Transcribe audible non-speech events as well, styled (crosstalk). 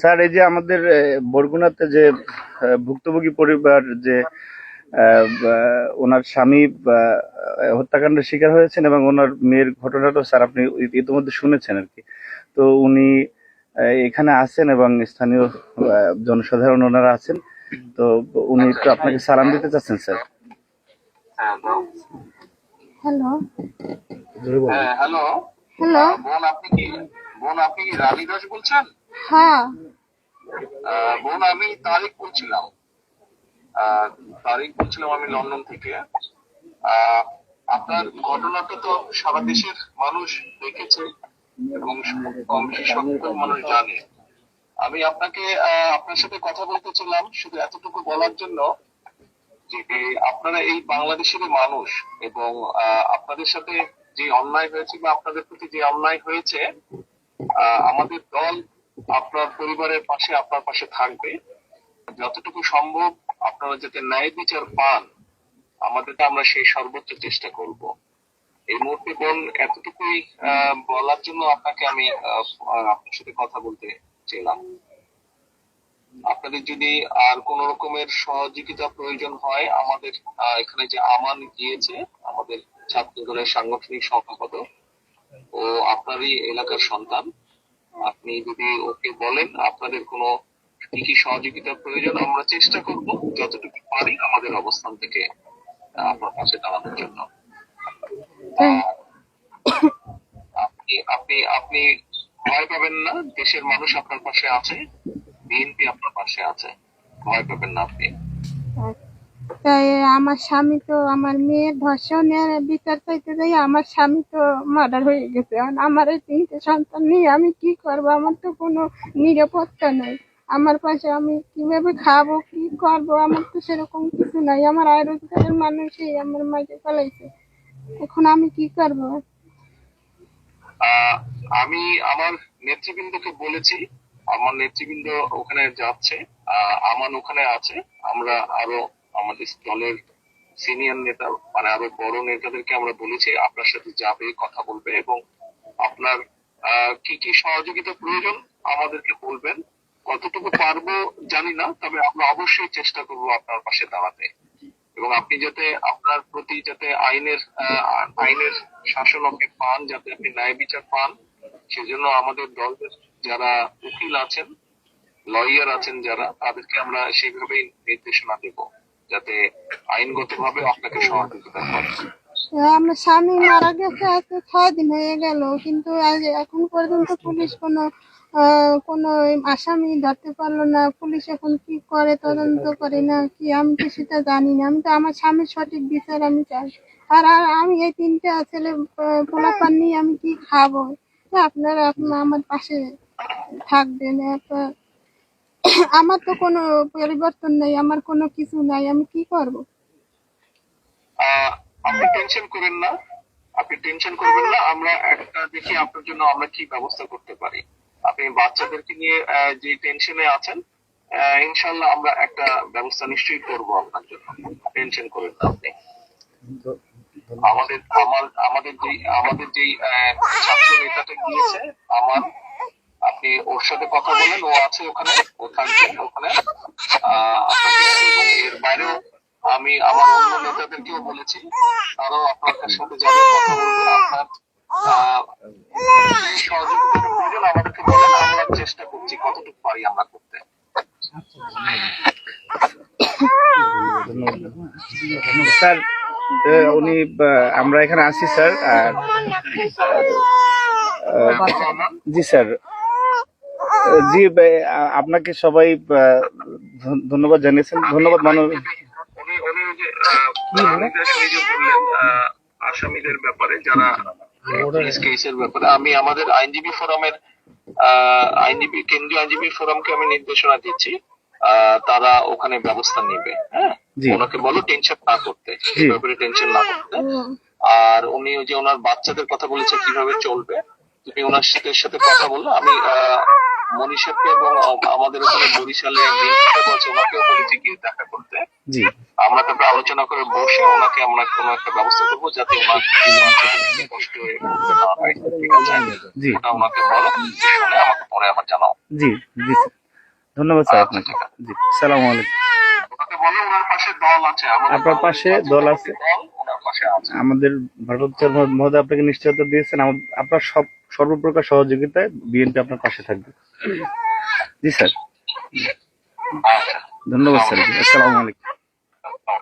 Sir এই যে আমাদের বরগুনাতে যে ভুক্তভোগী পরিবার যে আহ, ওনার স্বামী আহ, হত্যাকাণ্ডের শিকার হয়েছেন এবং ওনার মেয়ের ঘটনাটা স্যার আপনি ইতিমধ্যে শুনেছেন আর কি। তো উনি আহ, এখানে আছেন এবং স্থানীয় জনসাধারণ ওনারা আছেন। তো উনি একটু আপনাকে সালাম দিতে চাচ্ছেন স্যার। হ্যালো। হ্যাঁ হ্যালো। হ্যালো বোন আপনি কি বোন আপনি কি রানী দাস বলছেন? হ্যাঁ। বোন আমি তারিক বলছিলাম। তারিক বলছিলাম আমি লন্ডন থেকে। আপনার ঘটনাটা তো সারা দেশের মানুষ দেখেছে এবং কম বেশি সকল মানুষ জানে। আমি আপনাকে আহ, আপনার সাথে কথা বলতে ছিলাম শুধু এতটুকু বলার জন্য যে আপনারা এই বাংলাদেশের মানুষ এবং আহ, আপনাদের সাথে যে অন্যায় হয়েছে বা আপনাদের প্রতি যে অন্যায় হয়েছে আমাদের দল আপনার পরিবারের পাশে আপনার পাশে থাকবে। যতটুকু সম্ভব আপনারা যাতে ন্যায় বিচার পান আমাদের আমরা সেই সর্বোচ্চ চেষ্টা করব। এই মুহূর্তে বোন এতটুকুই বলার জন্য আপনাকে আমি আপনার সাথে কথা বলতে চাইলাম। আপনাদের যদি আর কোন রকমের সহযোগিতা প্রয়োজন হয়, আমাদের এখানে যে আমান গিয়েছে, আমাদের ছাত্র দলের সাংগঠনিক সম্পাদক ও আপনারই এলাকার সন্তান। আপনি যদি ওকে বলেন আপনাদের কোনো কি কি সহযোগিতা প্রয়োজন আমরা চেষ্টা করব যতটুকু পারি আমাদের অবস্থান থেকে আপনার পাশে দাঁড়ানোর জন্য। হ্যাঁ। আপনি আপনি আপনি ভয় পাবেন না দেশের মানুষ আপনার পাশে আছে বিএনপি আপনার পাশে আছে ভয় পাবেন না আপনি। তাই আমার স্বামী তো আমার মেয়ের ধর্ষণের বিচার চাইতে যাই, আমার স্বামী তো মার্ডার হয়ে গেছে। আমার এই তিনটে সন্তান নিয়ে আমি কি করব? আমার তো কোনো নিরাপত্তা নেই। আমার পাশে আমি কীভাবে খাব, কি করব? আমার তো সেরকম কিছু নাই। আমার আয় রোজগারের মানুষই আমার মাকে পালাইছে। এখন আমি কি করব? আমি আমার নেতৃবৃন্দকে বলেছি, আমার নেতৃবৃন্দ ওখানে যাচ্ছে আমান ওখানে আছে। আমরা আরও আমাদের দলের সিনিয়র নেতা মানে আরও বড় নেতাদেরকে আমরা বলেছি, আপনার সাথে যাবে, কথা বলবে এবং আপনার কি কি সহযোগিতা প্রয়োজন আমাদেরকে বলবেন। কতটুকু পারব জানি না, তবে আমরা অবশ্যই চেষ্টা করব আপনার পাশে দাঁড়াতে। এবং আপনি যাতে আপনার প্রতি যাতে আইনের আইনের শাসন আপনি পান, যাতে আপনি ন্যায় বিচার পান, সেজন্য আমাদের দলের যারা উকিল আছেন লয়ার আছেন যারা, তাদেরকে আমরা সেইভাবেই নির্দেশনা দেব। যাতে আইনগতভাবে আপনাকে সহযোগিতা করে। আমার স্বামী মারা গেছে ছয় দিন হয়ে গেল, কিন্তু এখন পর্যন্ত পুলিশ কোনো কোনো আসামি ধরতে পারল না। পুলিশ এখন কি করে, তদন্ত করে না কি, আমি তো সেটা জানি না। আমি তো, আমার স্বামীর সঠিক বিচার আমি চাই। আর আর আমি এই তিনটা ছেলে পোলাপান নিয়ে আমি কি খাব? আপনারা, আপনার আমার পাশে থাকবেন একটা (coughs) আমার তো কোনো পরিবর্তন নেই, আমার কোনো কিছু নাই, আমি কি করব? আপনি টেনশন করেন না, আপনি টেনশন করবেন না, আমরা একটা দেখি আপনার জন্য আমরা কি ব্যবস্থা করতে পারি। আপনি বাচ্চাদেরকে নিয়ে যে টেনশনে আছেন ইনশাল্লাহ আমরা একটা ব্যবস্থা নিশ্চয়ই করব আপনার জন্য। টেনশন করেন না আপনি। আমাদের, আমার, আমাদের যে আমাদের যে ছাত্র নেতাটা গিয়েছে, আমার আপনি ওর সাথে কথা বলেন ও আছে ওখানে ও থাকবে ওখানে। এবং এর বাইরেও আমি আমার অন্য নেতাদেরকেও বলেছি তারাও আপনার সাথে যাবে কথা বলবে আপনার আহ, প্রয়োজন আমাদেরকে বলেন আমরা চেষ্টা করছি কতটুকু পারি আমরা করতে। স্যার উনি আমরা এখানে আছি স্যার আর জি স্যার জি আহ, আপনাকে সবাই আহ, ধন্যবাদ জানিয়েছেন। ধন্যবাদ মানব আসামিদের ব্যাপারে যারা কেসের ব্যাপারে আমি আমাদের আইনজীবী ফোরামের আহ, আইনজীবী কেন্দ্রীয় আইনজীবী ফোরামকে আমি নির্দেশনা দিচ্ছি। আহ, তারা ওখানে ব্যবস্থা নেবে হ্যাঁ। ওনাকে বলো টেনশন না করতে এই ব্যাপারে টেনশন না করতে। আর উনি যে ওনার বাচ্চাদের কথা বলেছে কীভাবে চলবে? তুমি ওনার সাথে সাথে কথা বলল আমি আহ, মনীষাকে এবং আমাদের ওখানে বরিশালে মিন্টু ওনাকেও বলেছি গিয়ে দেখা করতে। জি। আমরা তারপরে আলোচনা করে বসে ওনাকে আমরা কোনো একটা ব্যবস্থা করব যাতে ওনার কষ্ট হয়ে না হয় ঠিক আছে? ওটা ওনাকে বলো শুনে আমাকে পরে আবার জানাও। জি জি। ধন্যবাদ স্যার আচ্ছা, আপনাকে। জি সালাম আলাইকুম। আপনার পাশে দল আছে? আমাদের ভারতের মহোদয় আপনাকে নিশ্চয়তা দিয়েছেন। আপনার সব সর্বপ্রকার সহযোগিতায় বিএনপি আপনার পাশে থাকবে। জি স্যার। হ্যাঁ, ধন্যবাদ স্যার। আসসালামু আলাইকুম। হ্যাঁ।